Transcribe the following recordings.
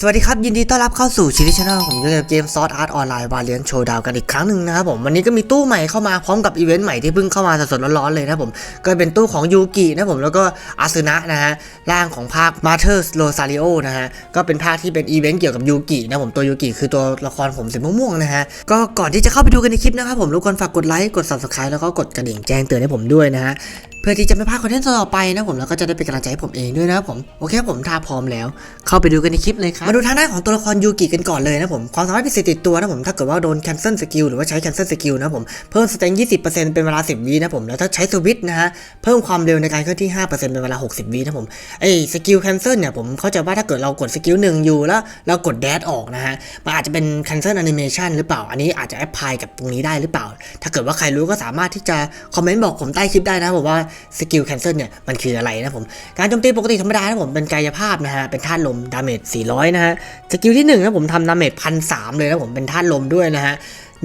สวัสดีครับ ยินดีต้อนรับเข้าสู่ชิลิชแนลผมอยู่กับเกมซอสอาร์ตออนไลน์วาเลียนโชว์ดาวกันอีกครั้งหนึ่งนะครับผมวันนี้ก็มีตู้ใหม่เข้ามาพร้อมกับอีเวนต์ใหม่ที่เพิ่งเข้ามาสดๆร้อนๆเลยนะครับผมก็เป็นตู้ของยูกินะครับผมแล้วก็อาซึนะนะฮะร่างของภาคมาเธอร์สโรซาริโอนะฮะก็เป็นภาคที่เป็นอีเวนต์เกี่ยวกับยูกินะผมตัวยูกิคือตัวละครผมสีม่วงๆนะฮะก็ก่อนที่จะเข้าไปดูกันในคลิปนะครับผมทุกคนฝากกดไลค์กด subscribe แล้วก็กดกระดิ่งแจ้งเตือนให้ผมด้วยนะฮะ เพื่อที่จะไม่พลาดคอนเทนต์ต่อไปนะผมแล้วก็จะได้เป็นกำลังใจให้ผมเองด้วยนะครับผมโอเคผมถ้าพร้อมแล้ว เข้าไปดูกันในคลิปเลยครับมาดูทางด้านของตัวละครยูกิกันก่อนเลยนะผมความสามารถพิเศษติดตัวนะผมถ้าเกิดว่าโดน cancel skill หรือว่าใช้ cancel skill นะผมเพิ่มสเต็ง20%เป็นเวลา 10วินะผมแล้วถ้าใช้สวิตช์นะฮะเพิ่มความเร็วในการเคลื่อนที่ 5%เป็นเวลา 60วินะผมไอ้สกิล cancel เนี่ยผมเข้าใจว่าถ้าเกิดเรากดสกิลหนึ่งอยู่แล้วเรากด dash ออกนะฮะมันอาจจะเป็น cancel animation หรือเปล่าอันนี้อาจจะ apply กับตรงนี้ได้หรือเปล่า ถ้าเกิดว่าใครรู้ก็สามารถที่จะคอมเมนต์บอกผมใต้คลิปได้นะผมว่าสกิลแคนเซิลเนี่ยมันคืออะไรนะผม การโจมตีปกติธรรมดานะผมเป็นกายภาพนะฮะ เป็นธาตุลมดาเมจ400 นะฮะ สกิลที่1นะผมทำดาเมจพันสเลยนะผมเป็นธาตุลมด้วยนะฮะ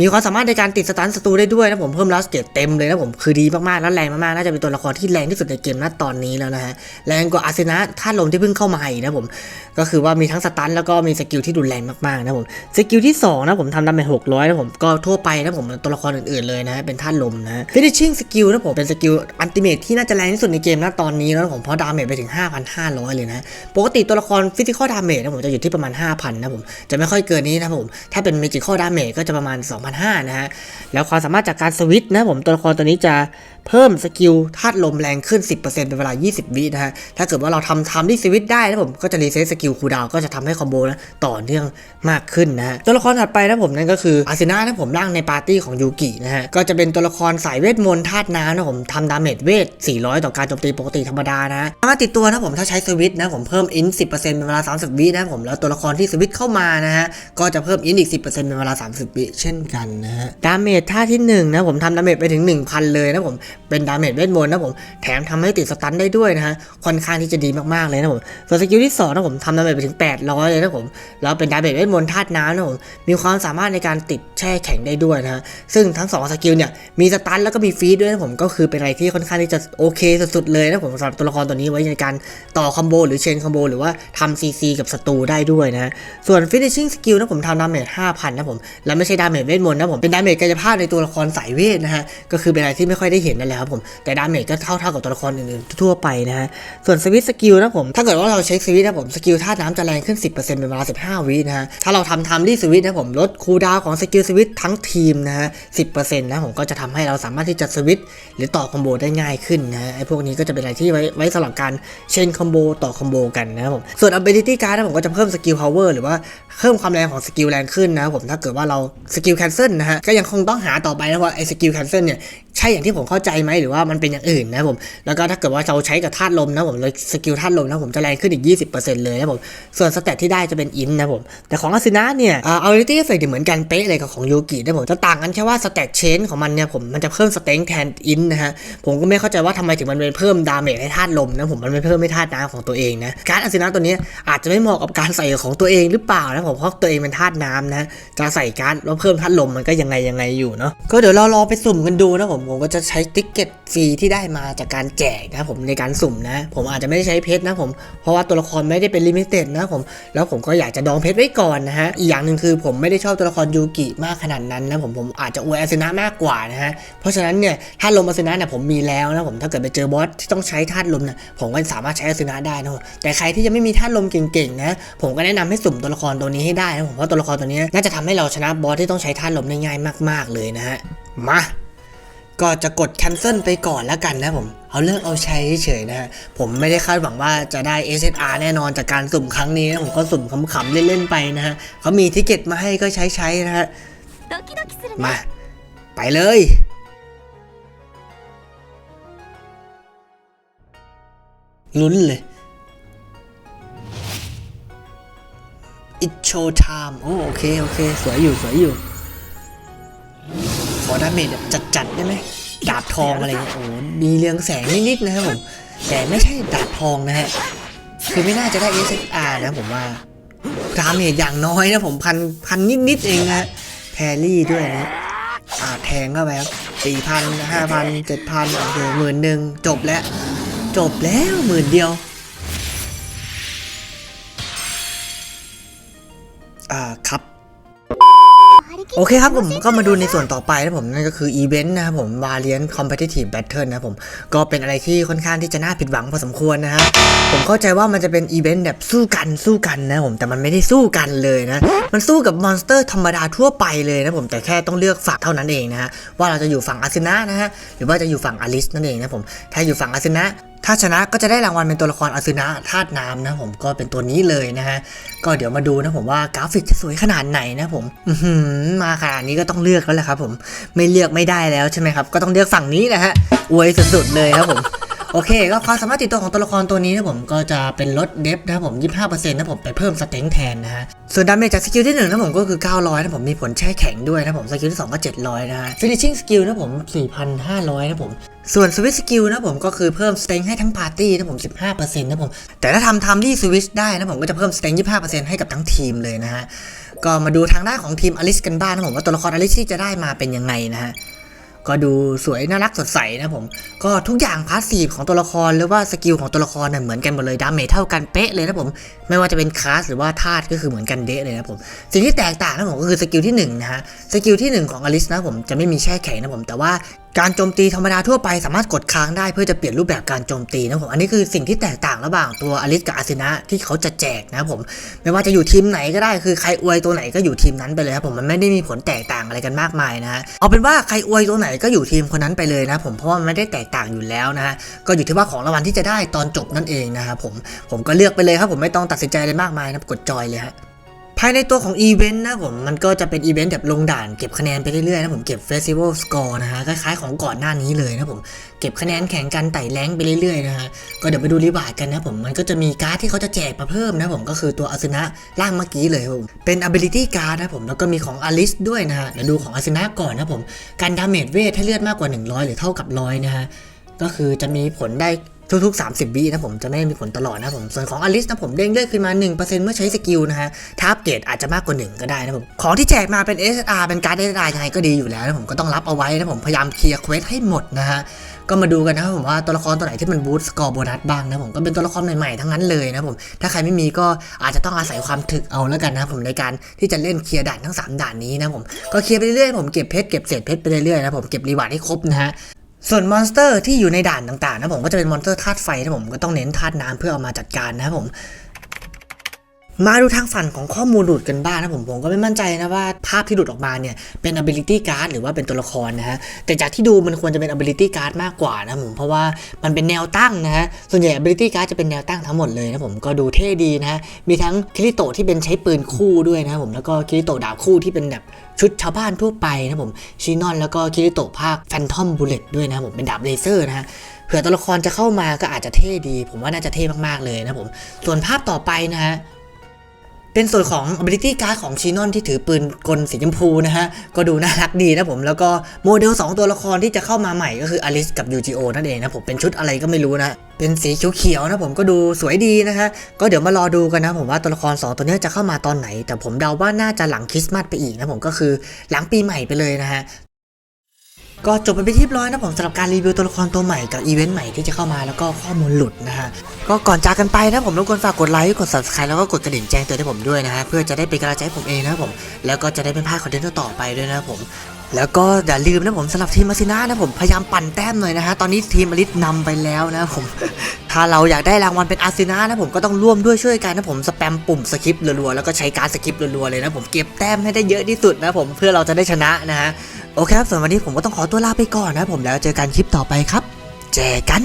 มีความสามารถในการติดสตันศัตรูได้ด้วยนะผมเพิ่มลัสเกตเต็มเลยนะผมคือดีมากๆแล้วแรงมากๆน่าจะเป็นตัวละครที่แรงที่สุดในเกมณตอนนี้แล้วนะฮะแรงกว่าอาร์เซนะธาลมที่เพิ่งเข้ามาอีกนะผมก็คือว่ามีทั้งสตันแล้วก็มีสกิลที่รุนแรงมากๆนะผมสกิลที่สองนะผมทำดาเมจ600นะผมก็ทั่วไปนะผมตัวละครอื่นๆเลยนะฮะเป็นธาลมนะ finishing skill นะผมเป็นสกิลอันติเมทที่น่าจะแรงที่สุดในเกมณตอนนี้แล้วผมเพราะดาเมจไปถึง 5,500 เลยนะปกติตัวละครฟิสิกอลดาเมจนะผมจะอยู่ที่ประมาณ 5,000นะผมจะไม่ค่อยเกินนี้นะผมถ้าเป็นเมจิคอลดาเมจก็จะประมาณ2005นะฮะแล้วความสามารถจากการสวิตช์นะผมตัวละครตัวนี้จะ เพิ่มสกิลธาตุลมแรงขึ้น 10%เป็นเวลา 20 วินะฮะ ถ้าเกิดว่าเราทำทำที่สวิตได้นะผมก็จะรีเซ็ตสกิลคูดาวก็จะทำให้คอมโบนะต่อเนื่องมากขึ้นนะฮะ ตัวละครถัดไปนะผมนั่นก็คืออาซินานะผมร่างในปาร์ตี้ของยูกินะฮะ ก็จะเป็นตัวละครสายเวทมนต์ธาตุน้ำนะผมทำดาเมจเวท 400 ต่อการโจมตีปกติธรรมดานะสามารถติดตัวนะผมถ้าใช้สวิตนะผมเพิ่มอิน 10%เป็นเวลา 30 วินะผมแล้วตัวละครที่สวิตเข้ามานะฮะก็จะเพิ่มอินอีก 10%เป็นเวลา 30 วิเช่นกันนะฮะดาเมจท่าที่หนึ่งนะผมทำดาเมจไปถึง 1,000 เลยนะผมเป็นดาเมจเวทมนต์นะผม แถมทำให้ติดสตันได้ด้วยนะฮะ ค่อนข้างที่จะดีมากๆเลยนะผม ส่วนสกิลที่สองนะผมทำดาเมจไปถึง 800 เลยนะผม แล้วเป็นดาเมจเวทมนต์ธาตุน้ำนะผม มีความสามารถในการติดแช่แข็งได้ด้วยนะฮะ ซึ่งทั้งสองสกิลเนี่ย มีสตันแล้วก็มีฟีดด้วยนะผม ก็คือเป็นอะไรที่ค่อนข้างที่จะโอเคสุดๆเลยนะผมสำหรับตัวละครตัวนี้ไว้ในการต่อคอมโบหรือเชนคอมโบหรือว่าทำซีซีกับศัตรูได้ด้วยนะ ส่วน finishing skill นะผมทำดาเมจ5,000นะผม แล้วไม่ใช่ดาเมจเวทมนต์นะผม เป็นดาเมจกายภาพในตัวละครสายเวทนะฮะ ก็คือเป็นอะไรที่ไม่ค่อยได้เห็นนั่นแหละครับผมแต่ดาเมจก็เท่าเท่ากับตัวละครอื่นๆทั่วไปนะฮะส่วนสวิตสกิลนะผมถ้าเกิดว่าเราใช้สวิตนะผมสกิลธาตุน้ำจะแรงขึ้น 10%เป็นเวลา 15 วินะฮะถ้าเราทำทำที่สวิตนะผมลดคูลดาวของสกิลสวิตทั้งทีมนะฮะ 10%นะผมก็จะทำให้เราสามารถที่จะสวิตหรือต่อคอมโบได้ง่ายขึ้นนะฮะไอ้พวกนี้ก็จะเป็นอะไรที่ไว้ไว้สำหรับการเชนคอมโบต่อคอมโบกันนะครับผมส่วน ability card นะผมก็จะเพิ่มสกิล power หรือว่าเพิ่มความแรงของสกิลแรงขึ้นนะครับผมถ้าเกิดว่าเราสกิล cancel นะฮะก็ยังคงต้องหาต่อไปนะว่าไอ้สกิล cancel เนี่ยใช่อย่างที่ผมเข้าใจไหมหรือว่ามันเป็นอย่างอื่นนะผมแล้วก็ถ้าเกิดว่าเราใช้กับธาตุลมนะผมเลยสกิลธาตุลมนะผมจะแรงขึ้นอีก 20%เลยนะผมส่วนสเตตที่ได้จะเป็นอินนะผมแต่ของอาซินะเนี่ยอา ability effect เนี่ยเหมือนกันเป๊ะเลยกับของยูกินะผมจะต่างกันแค่ว่าสเตตเชนของมันเนี่ยผมมันจะเพิ่มสเต็งแทนอินนะฮะผมก็ไม่เข้าใจว่าทำไมถึงมันเป็นเพิ่มดาเมจให้ธาตุลมนะผมมันไม่เพิ่มให้ธาตุน้ำของตัวเองนะการดอาซินะตัวนี้อาจจะไม่เหมาะกับการใส่ของตัวเองหรือเปล่านะผมเพราะตัวเองเป็นธาตุน้ำนะจะใส่การดแล้วเพิ่มธาตุลมมันก็ยังไงยังไงอยู่เนาะก็เดี๋ยวเรารอไปสุ่มกันดูนะผมผมก็จะใช้ติกเก็ตฟรีที่ได้มาจากการแจกนะผมในการสุ่มนะ ผมอาจจะไม่ได้ใช้เพชรนะผมเพราะว่าตัวละครไม่ได้เป็นลิมิเต็ดนะผมแล้วผมก็อยากจะดองเพชรไว้ก่อนนะฮะอีกอย่างหนึ่งคือผมไม่ได้ชอบตัวละครยูกิมากขนาดนั้นนะผมผมอาจจะอวยอาซินะมากกว่านะฮะเพราะฉะนั้นเนี่ยธาลมอาซินะเนี่ยผมมีแล้วนะผมถ้าเกิดไปเจอบอสที่ต้องใช้ธาตุลมเนี่ยผมก็สามารถใช้อาซินะได้นะแต่ใครที่ยังไม่มีธาตุลมเก่งๆนะผมก็แนะนำให้สุ่มตัวละครตัวนี้ให้ได้นะผมเพราะตัวละครตัวนี้น่าจะทำให้เราชนะบอสที่ต้องใช้ธาตุลมได้ง่ายมาก ๆเลยนะฮะมา ก็จะกดแคนเซิลไปก่อนแล้วกันนะผม เอาเลิกเอาใช้เฉยนะฮะ ผมไม่ได้คาดหวังว่าจะได้ SSR แน่นอนจากการสุ่มครั้งนี้นะผมก็สุ่มขำๆเล่นๆไปนะฮะเขามีทิเก็ตมาให้ก็ใช้ใช้นะฮะ มา ไปเลยลุ้นเลย It's show time โอโอเค โอเค สวยอยู่ สวยอยู่ อดาเมจแบบจัดๆได้ไหมดาบทองอะไรเงี้ยโอ้มีเรืองแสงนิดๆนะครับผมแต่ไม่ใช่ดาบทองนะฮะคือไม่น่าจะได้ SSR นะผมว่าดาเมจอย่างน้อยนะผมพันพันนิดๆเองนะฮะแพรรี่ด้วยนะอ่าแทงเข้าไปครับสี่พันห้าพันเจ็ดพันโอเคหมื่นหนึ่งจบแล้ว จบแล้วหมื่นเดียวอ่าครับ โอเคครับผมก็มาดูในส่วนต่อไปนะผมนั่นก็คืออีเวนต์นะครับผม Valiant Competitive Battle นะผมก็เป็นอะไรที่ค่อนข้างที่จะน่าผิดหวังพอสมควรนะฮะผมเข้าใจว่ามันจะเป็นอีเวนต์แบบสู้กันสู้กันนะผมแต่มันไม่ได้สู้กันเลยนะ มันสู้กับมอนสเตอร์ธรรมดาทั่วไปเลยนะผมแต่แค่ต้องเลือกฝั่งเท่านั้นเองนะฮะว่าเราจะอยู่ฝั่งอาร์เซนะนะฮะหรือว่าจะอยู่ฝั่งอลิสนั่นเองนะผมถ้าอยู่ฝั่งอาร์เซนะ ถ้าชนะก็จะได้รางวัลเป็นตัวละครอสุนะธาตุน้ำนะผมก็เป็นตัวนี้เลยนะฮะ ก็เดี๋ยวมาดูนะผมว่ากราฟิกจะสวยขนาดไหนนะผมอือหือมาขนาดนี้ก็ต้องเลือกแล้วแหละครับผมไม่เลือกไม่ได้แล้วใช่ไหมครับ ก็ต้องเลือกฝั่งนี้นะฮะอวยสุดๆเลยครับผม โอเคก็ความสามารถติดตัวของตัวละครตัวนี้นะผมก็จะเป็นลดเดฟนะครับผม25%นะผมไปเพิ่มสเต็งแทนนะฮะส่วนดาเมจจากสกิลที่1นะผมก็คือ 900นะผมมีผลแช่แข็งด้วยนะผมสกิลที่ 2 ก็ 700 นะฮะ finishing skill นะผม 4,500 นะผม ส่วนสวิตสกิลนะผมก็คือเพิ่มสเต็งให้ทั้งปาร์ตี้นะผม 15%นะผม แต่ถ้าทำทำที่สวิตได้นะผมก็จะเพิ่มสเต็ง25%ให้กับทั้งทีมเลยนะฮะก็มาดูทางด้านของทีมอลิสกันบ้างนะผมว่าตัวละครอลิสที่จะได้มาเป็นยังไงนะฮะ ก็ดูสวยน่ารักสดใสนะผม ก็ทุกอย่างพาสซีฟของตัวละครหรือว่าสกิลของตัวละครเน่ยเหมือนกันหมดเลยดาเมจเท่ากันเป๊ะเลยนะผมไม่ว่าจะเป็นคลาสหรือว่าธาตุก็คือเหมือนกันเดะเลยนะผมสิ่งที่แตกต่างนะผมก็คือสกิลที่หนึ่งนะฮะสกิลที่หนึ่งของอลิสนะผมจะไม่มีแช่แข็งนะผมแต่ว่า การโจมตีธรรมดาทั่วไปสามารถกดค้างได้เพื่อจะเปลี่ยนรูปแบบการโจมตีนะผมอันนี้คือสิ่งที่แตกต่างระหว่างตัวอลิสกับอาร์เซนะที่เขาจะแจกนะผมไม่ว่าจะอยู่ทีมไหนก็ได้คือใครอวยตัวไหนก็อยู่ทีมนั้นไปเลยครับผมมันไม่ได้มีผลแตกต่างอะไรกันมากมายนะฮะเอาเป็นว่าใครอวยตัวไหนก็อยู่ทีมคนนั้นไปเลยนะผมเพราะว่ามันไม่ได้แตกต่างอยู่แล้วนะฮะก็อยู่ที่ว่าของรางวัลที่จะได้ตอนจบนั่นเองนะครับผมผมก็เลือกไปเลยครับผมไม่ต้องตัดสินใจอะไรมากมายนะกดจอยเลยฮะายในตัวของอีเวนต์นะผมมันก็จะเป็นอีเวนต์แบบลงด่านเก็บคะแนนไปเรื่อยๆนะผมเก็บเฟสติวัลสกอร์นะฮะคล้ายๆของก่อนหน้านี้เลยนะผมเก็บคะแนนแข่งกันไต่แรงไปเรื่อยๆนะฮะก็เดี๋ยวไปดูรีบาร์ดกันนะผมมันก็จะมีการ์ดที่เขาจะแจกมาเพิ่มนะผมก็คือตัวอาสนะร่างเมื่อกี้เลยครับผมเป็น ability card นะผมแล้วก็มีของอลิสด้วยนะฮะเดี๋ยวดูของอาสนะก่อนนะผมการดาเมจเวทถ้าเลือดมากกว่า 100 หรือเท่ากับร้อยนะฮะก็คือจะมีผลได้ ทุกๆ 30วินะผมจะไม่มีผลตลอดนะผมส่วนของอลิสนะผมเด้งเลือดขึ้นมา 1%เมื่อใช้สกิลนะฮะถ้าอัปเกรดอาจจะมากกว่า 1 ก็ได้นะผมของที่แจกมาเป็น SR เป็นการ์ด SR ยังไงก็ดีอยู่แล้วนะผมก็ต้องรับเอาไว้นะผมพยายามเคลียร์เควสให้หมดนะฮะก็มาดูกันนะครับผมว่าตัวละครตัวไหนที่มันบูสต์สกอร์โบนัสบ้างนะผมก็เป็นตัวละครใหม่ๆทั้งนั้นเลยนะผมถ้าใครไม่มีก็อาจจะต้องอาศัยความถึกเอาแล้วกันนะผมในการที่จะเล่นเคลียร์ด่านทั้งสามด่านนี้นะผมก็เคลียร์ไปเรื่อยๆผมเก็บเพชรเก็บเศษเพชรไปเรื่อยๆนะผมเก็บรีวาร์ดให้ครบนะฮะ ส่วนมอนสเตอร์ที่อยู่ในด่านต่างๆนะผมก็จะเป็นมอนสเตอร์ธาตุไฟนะผมก็ต้องเน้นธาตุน้ำเพื่อเอามาจัดการนะครับผม มาดูทางฝั่งของข้อมูลหลุดกันบ้างนะผมผมก็ไม่มั่นใจนะว่าภาพที่หลุดออกมาเนี่ยเป็น ability card หรือว่าเป็นตัวละครนะฮะแต่จากที่ดูมันควรจะเป็น ability card มากกว่านะผมเพราะว่ามันเป็นแนวตั้งนะฮะส่วนใหญ่ ability card จะเป็นแนวตั้งทั้งหมดเลยนะผมก็ดูเท่ดีนะฮะมีทั้งคิริโตที่เป็นใช้ปืนคู่ด้วยนะผมแล้วก็คิริโตดาบคู่ที่เป็นแบบชุดชาวบ้านทั่วไปนะผมชินอนแล้วก็คิริโตภาคแฟนทอมบูเลตด้วยนะผมเป็นดาบเลเซอร์นะฮะเผื่อตัวละครจะเข้ามาก็อาจจะเท่ดี ผมว่าน่าจะเท่มากๆเลยนะผมส่วนภาพต่อไปนะฮะ เป็นส่วนของ ability card ของชีนอนที่ถือปืนกลสีชมพูนะฮะ ก็ดูน่ารักดีนะผม แล้วก็โมเดล 2 ตัวละครที่จะเข้ามาใหม่ก็คืออลิสกับยูจิโอนั่นเองนะผม เป็นชุดอะไรก็ไม่รู้นะ เป็นสีเขียวๆนะผมก็ดูสวยดีนะฮะ ก็เดี๋ยวมารอดูกันนะผมว่าตัวละคร 2 ตัวนี้จะเข้ามาตอนไหน แต่ผมเดาว่าน่าจะหลังคริสต์มาสไปอีกนะผมก็คือหลังปีใหม่ไปเลยนะฮะ ก็จบไปเป็นที่เรียบร้อยนะผมสำหรับการรีวิวตัวละครตัวใหม่กับอีเวนต์ใหม่ที่จะเข้ามาแล้วก็ข้อมูลหลุดนะฮะก็ก่อนจากกันไปนะผมรบกวนฝากกดไลค์กด subscribe แล้วก็กดกระดิ่งแจ้งเตือนให้ผมด้วยนะฮะเพื่อจะได้เป็นกำลังใจให้ผมเองนะครับผมแล้วก็จะได้ไม่พลาดคอนเทนต์ต่อไปด้วยนะครับผมแล้วก็อย่าลืมนะผมสำหรับทีมมาซิน่านะผมพยายามปั่นแต้มหน่อยนะฮะตอนนี้ทีมอลิสนำไปแล้วนะผม ถ้าเราอยากได้รางวัลเป็นอาร์เซนานะผมก็ต้องร่วมด้วยช่วยกันนะผมสแปมปุ่มสคริปต์รัวๆแล้วก็ใช้การสคริปต์รัวๆเลยนะผมเก็บแต้มให้ได้เยอะที่สุดนะผมเพื่อเราจะได้ชนะนะฮะ โอเคครับส่วนวันนี้ผมก็ต้องขอตัวลาไปก่อนนะผมแล้วเจอกันคลิปต่อไปครับ เจอกัน